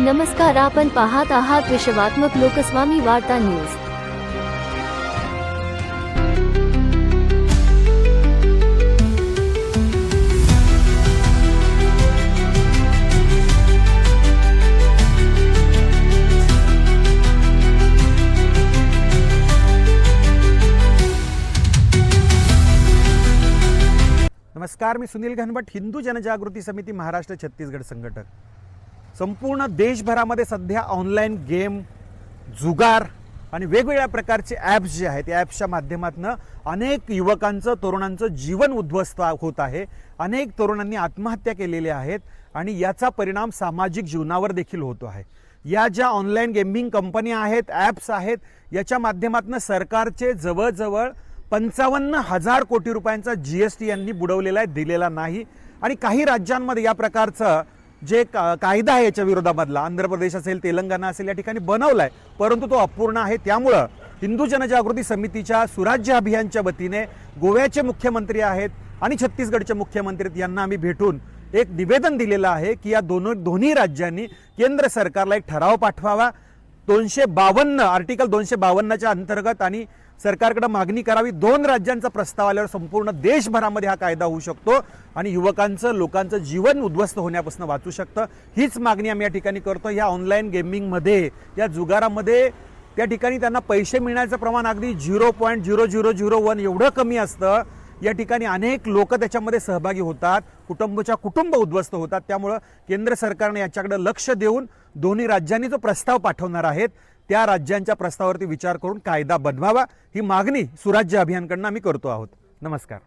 नमस्कार आपण पाहत आहात विश्वात्मक लोकस्वामी वार्ता न्यूज. नमस्कार मी सुनील घनभट हिंदू जनजागृती समिती महाराष्ट्र छत्तीसगड संघटक. संपूर्ण देशभरामध्ये सध्या ऑनलाईन गेम जुगार आणि वेगवेगळ्या प्रकारचे ॲप्स जे आहेत त्या ॲप्सच्या माध्यमातून अनेक युवकांचं तरुणांचं जीवन उद्ध्वस्त होत आहे. अनेक तरुणांनी आत्महत्या केलेल्या आहेत आणि याचा परिणाम सामाजिक जीवनावर देखील होतो आहे. या ज्या ऑनलाईन गेमिंग कंपन्या आहेत ॲप्स आहेत याच्या माध्यमातून सरकारचे जवळजवळ पंचावन्न हजार कोटी रुपयांचा जी एस टी यांनी बुडवलेला आहे दिलेला नाही. आणि काही राज्यांमध्ये या प्रकारचं जे का- कायदा आहे याच्या विरोधामधला आंध्र प्रदेश असेल तेलंगणा असेल या ठिकाणी बनवलाय. परंतु तो अपूर्ण आहे. त्यामुळं हिंदू जनजागृती समितीच्या सुराज्य अभियानच्या वतीने गोव्याचे मुख्यमंत्री आहेत आणि छत्तीसगडचे मुख्यमंत्री यांना आम्ही भेटून एक निवेदन दिलेलं आहे की या दोन दोन्ही राज्यांनी केंद्र सरकारला एक ठराव पाठवावा. दोनशे बावन्न आर्टिकल दोनशे बावन्नच्या अंतर्गत आणि सरकारकडे मागणी करावी. दोन राज्यांचा प्रस्ताव आल्यावर संपूर्ण देशभरामध्ये हा कायदा होऊ शकतो आणि युवकांचं लोकांचं जीवन उद्ध्वस्त होण्यापासून वाचू शकतं. हीच मागणी आम्ही या ठिकाणी करतो या ऑनलाईन गेमिंगमध्ये या जुगारामध्ये त्या ठिकाणी त्यांना पैसे मिळण्याचं प्रमाण अगदी zero point zero zero zero one एवढं कमी असतं. या ठिकाणी अनेक लोक त्याच्यामध्ये सहभागी होतात. कुटुंबच्या कुटुंब उद्ध्वस्त होतात. त्यामुळं केंद्र सरकारने याच्याकडे लक्ष देऊन दोन्ही राज्यांनी जो प्रस्ताव पाठवणार आहेत त्या राज्यांच्या प्रस्तावावरती विचार करून कायदा बनवावा ही मागणी सुराज्य अभियानकडनं आम्ही करतो आहोत. नमस्कार.